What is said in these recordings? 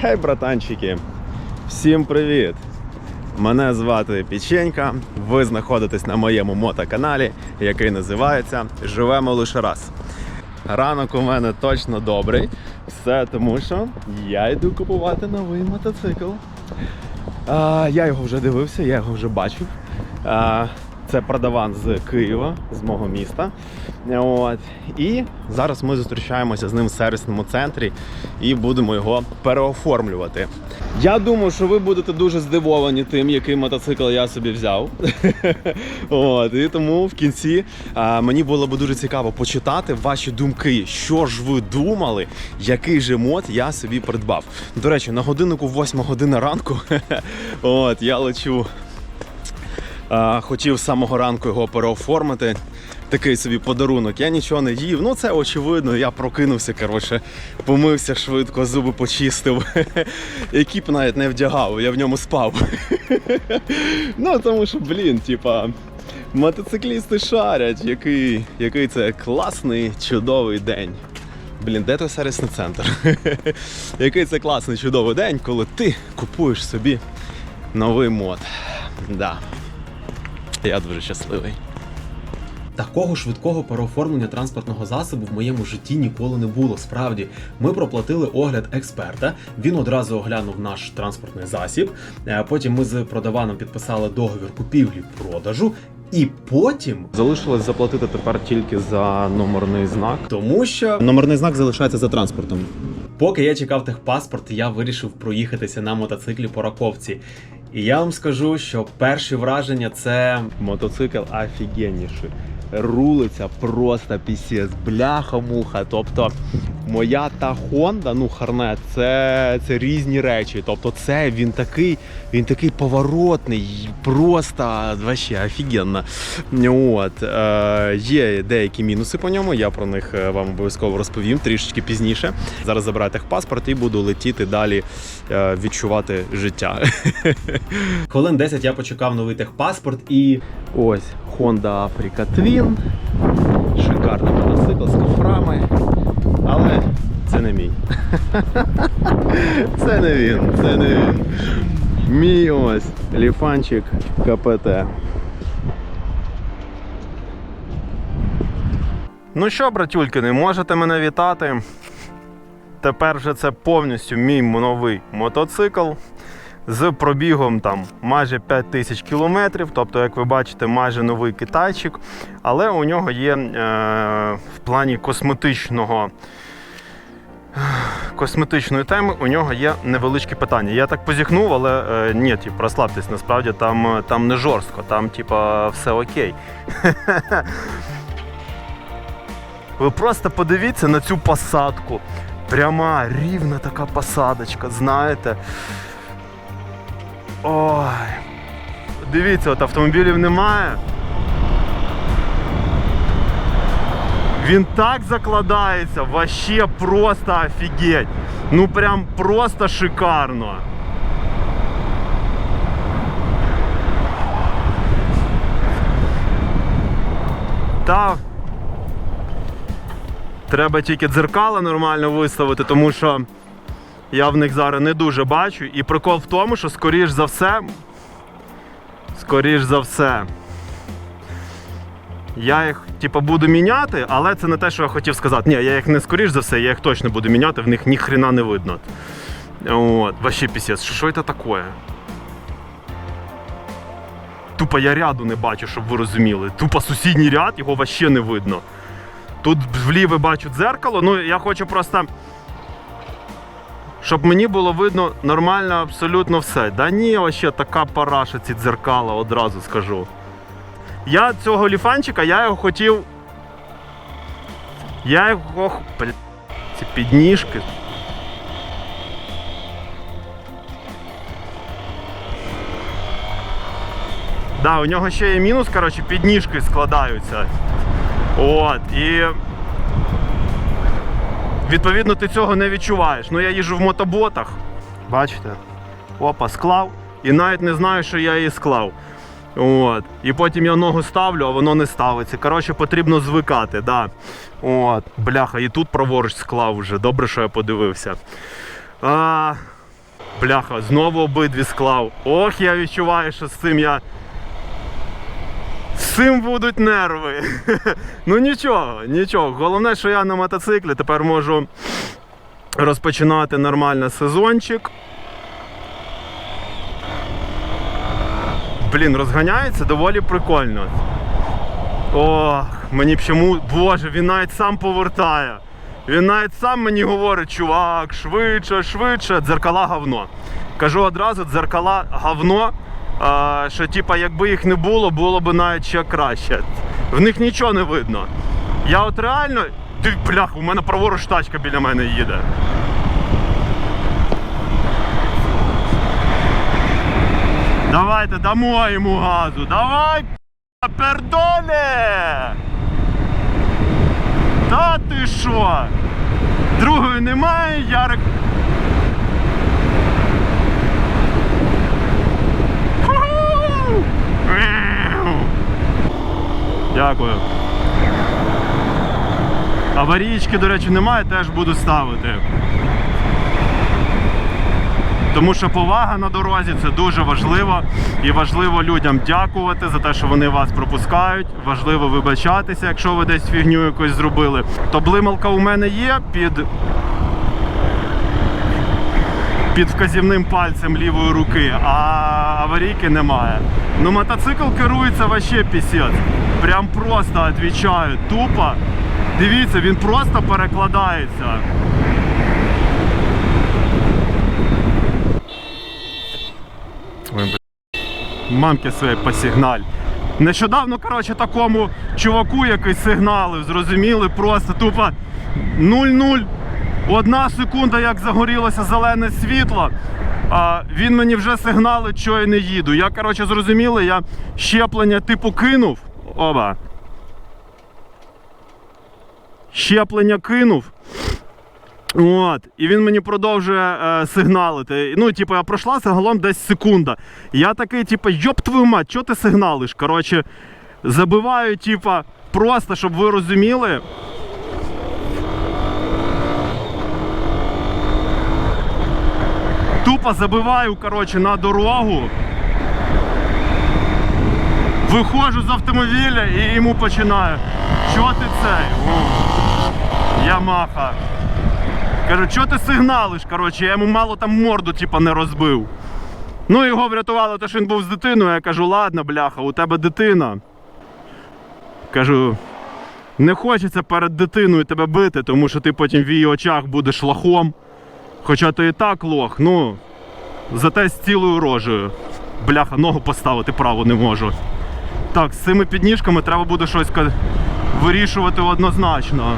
Хей, братанчики! Всім привіт! Мене звати Піченька. Ви знаходитесь на моєму мотоканалі, який називається Живемо лише раз. Ранок у мене точно добрий. Все тому, що я йду купувати новий мотоцикл. А, я його вже дивився, я його вже бачив. А, це продаван з Києва, з мого міста. От. І зараз ми зустрічаємося з ним в сервісному центрі і будемо його переоформлювати. Я думаю, що ви будете дуже здивовані тим, який мотоцикл я собі взяв. От. І тому в кінці мені було б дуже цікаво почитати ваші думки, що ж ви думали, який же мод я собі придбав. До речі, на годиннику 8 година ранку от, я лечу хотів з самого ранку його переоформити. Такий собі подарунок. Я нічого не їв. Ну це очевидно. Я прокинувся, коротше, помився швидко, зуби почистив. Екіп навіть не вдягав, я в ньому спав. ну тому що, блін, типа. Мотоциклісти шарять, який, який це класний, чудовий день. Блін, де той сервісний центр? який це класний чудовий день, коли ти купуєш собі новий мод. Да. Я дуже щасливий. Такого швидкого переоформлення транспортного засобу в моєму житті ніколи не було. Справді, ми проплатили огляд експерта. Він одразу оглянув наш транспортний засіб. Е, Потім ми з продаваном підписали договір купівлі-продажу. І потім, Залишилось заплатити тепер тільки за номерний знак. тому що Номерний знак залишається за транспортом. Поки я чекав техпаспорт, я вирішив проїхатися на мотоциклі по Раковці. І я вам скажу, що перші враження це Мотоцикл офігенніший. Рулиться просто пісець, бляха-муха. Тобто моя та Honda, ну Харнет, це, це різні речі. Тобто, це він такий, він такий поворотний, просто вообще офігенно. От, е, є деякі мінуси по ньому. Я про них е, вам обов'язково розповім трішечки пізніше. Зараз забираю техпаспорт і буду летіти далі, е, відчувати життя. хвилин 10 я почекав новий техпаспорт і Ось Honda Africa Twin. Шикарний мотоцикл з кофрами. Але це не мій. Це не він, це не він. Мій ось ліфанчик КПТ. Ну що, братюлькини, можете мене вітати. Тепер вже це повністю мій новий мотоцикл з пробігом там майже 5 тисяч кілометрів. Тобто, як ви бачите, майже новий китайчик. Але у нього є е, в плані косметичного. Косметичної теми у нього є невеличкі питання. Я так позіхнув, але е, ні, типу, розслабтесь, насправді там, е, там не жорстко, там типа все окей. Ви просто подивіться на цю посадку. Пряма рівна така посадочка, знаєте. Ой. Дивіться, от автомобілів немає. Він так закладається, вообще просто офігеть. Ну прям просто шикарно. Та треба тільки дзеркала нормально виставити, тому що я в них зараз не дуже бачу. І прикол в тому, що скоріш за все, скоріш за все, я їх типу, буду міняти, але це не те, що я хотів сказати. Ні, я їх не скоріш за все, я їх точно буду міняти, в них ні хрена не видно. От, вообще пісець, що це таке? Тупо я ряду не бачу, щоб ви розуміли. Тупо сусідній ряд, його вообще не видно. Тут вліве бачу дзеркало, ну я хочу просто щоб мені було видно нормально абсолютно все. Да ні, вообще така параша ці дзеркала, одразу скажу. Я цього ліфанчика, я його хотів. Я його. Бля, ці підніжки. Да, у нього ще є мінус, коротше, підніжки складаються. От, і Відповідно, ти цього не відчуваєш. Ну я їжджу в мотоботах. Бачите? Опа, склав. І навіть не знаю, що я її склав. От. І потім я ногу ставлю, а воно не ставиться. Коротше, потрібно звикати. Да. От. Бляха, і тут праворуч склав вже. Добре, що я подивився. А, Бляха, знову обидві склав. Ох, я відчуваю, що з цим я. З цим будуть нерви. ну нічого, нічого. Головне, що я на мотоциклі тепер можу розпочинати нормально сезончик. Блін, розганяється доволі прикольно. Ох, мені чому. Боже, він навіть сам повертає. Він навіть сам мені говорить, чувак, швидше, швидше, дзеркала говно. Кажу одразу, дзеркала говно. А, що типа, якби їх не було, було б навіть ще краще. В них нічого не видно. Я от реально. Ти блях, у мене праворуч тачка біля мене їде. Давайте дамо йому газу. Давай, пердоне! Та ти що? Другої немає, Ярик. Дякую. Аварійки, до речі, немає, теж буду ставити. Тому що повага на дорозі це дуже важливо. І важливо людям дякувати за те, що вони вас пропускають. Важливо вибачатися, якщо ви десь фігню якусь зробили. То блималка у мене є під. Під вказівним пальцем лівої руки, а аварійки немає. Ну мотоцикл керується вообще пісець. Прям просто відвічаю, тупо. Дивіться, він просто перекладається. Ой, бля. Мамки своєї посигналь. Нещодавно, коротше, такому чуваку якийсь сигналив, зрозуміли, просто тупо 0-0. Одна секунда, як загорілося зелене світло. А він мені вже сигналить, що я не їду. Я, коротше, зрозуміли, я щеплення типу кинув. Оба. Щеплення кинув. От, і він мені продовжує е, сигналити. Ну, типу, я пройшла загалом десь секунда. Я такий, типу, йоп твою мать, чого ти сигналиш? Коротше, забиваю, типу, просто, щоб ви розуміли. Тупо забиваю, коротше, на дорогу. Виходжу з автомобіля і йому починаю. Що ти цей? Ямаха. Кажу, що ти сигналиш? Коротше, я йому мало там морду, типа, не розбив. Ну, його врятувало, те, що він був з дитиною. Я кажу, ладно, бляха, у тебе дитина. Кажу, не хочеться перед дитиною тебе бити, тому що ти потім в її очах будеш лохом. Хоча ти і так лох, ну, зате з цілою рожею. Бляха, ногу поставити право не можу. Так, з цими підніжками треба буде щось вирішувати однозначно.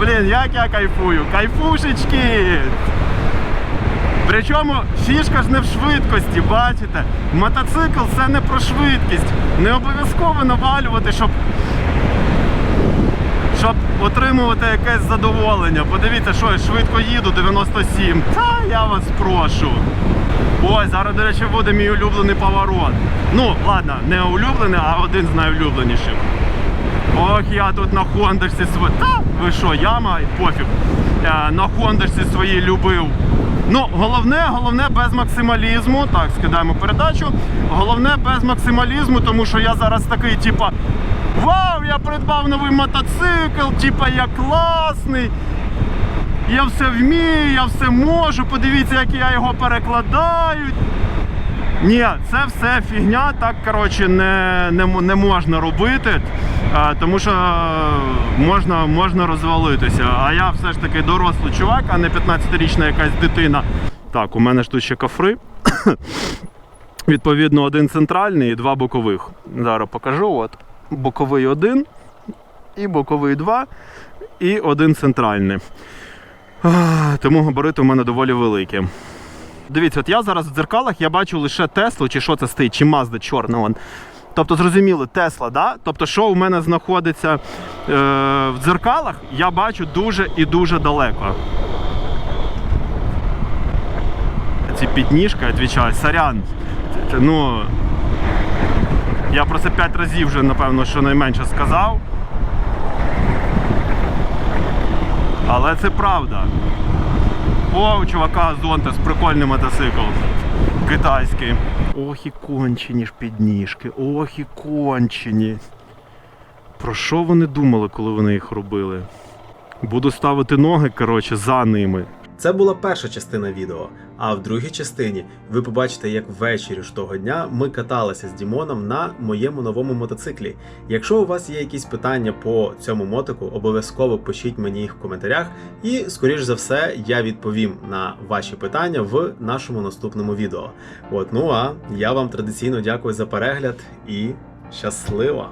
Блін, як я кайфую! Кайфушечки! Причому фішка ж не в швидкості, бачите? Мотоцикл це не про швидкість. Не обов'язково навалювати, щоб щоб отримувати якесь задоволення. Подивіться, що я швидко їду 97. Та я вас прошу. Ой, зараз, до речі, буде мій улюблений поворот. Ну, ладно, не улюблений, а один з найулюбленіших. Ох, я тут на хондочці свої. Та ви що, яма, пофіг. Е, на хондочці свої любив. Ну, головне, головне без максималізму. Так, скидаємо передачу. Головне без максималізму, тому що я зараз такий, типа, вау, я придбав новий мотоцикл, типа я класний. Я все вмію, я все можу. Подивіться, як я його перекладаю. Ні, це все фігня, так коротше не, не, не можна робити, тому що можна, можна розвалитися. А я все ж таки дорослий чувак, а не 15-річна якась дитина. Так, у мене ж тут ще кафри. Відповідно, один центральний і два бокових. Зараз покажу. От боковий один, і боковий два, і один центральний. Тому габарити у мене доволі великі. Дивіться, от я зараз в дзеркалах я бачу лише Теслу, чи що це стоїть, чи Mazda чорна. Тобто, зрозуміли, Тесла, да? Тобто, що у мене знаходиться е, в дзеркалах, я бачу дуже і дуже далеко. Ці підніжки, відвічаю, сорян. Ну, я про це 5 разів вже, напевно, щонайменше сказав. Але це правда. О, у чувака Зонтес, прикольний мотоцикл. Китайський. Ох і кончені ж підніжки, ох і кончені. Про що вони думали, коли вони їх робили? Буду ставити ноги, коротше, за ними. Це була перша частина відео. А в другій частині ви побачите, як ввечері ж того дня ми каталися з Дімоном на моєму новому мотоциклі. Якщо у вас є якісь питання по цьому мотику, обов'язково пишіть мені їх в коментарях, і, скоріш за все, я відповім на ваші питання в нашому наступному відео. От, ну а я вам традиційно дякую за перегляд і щасливо!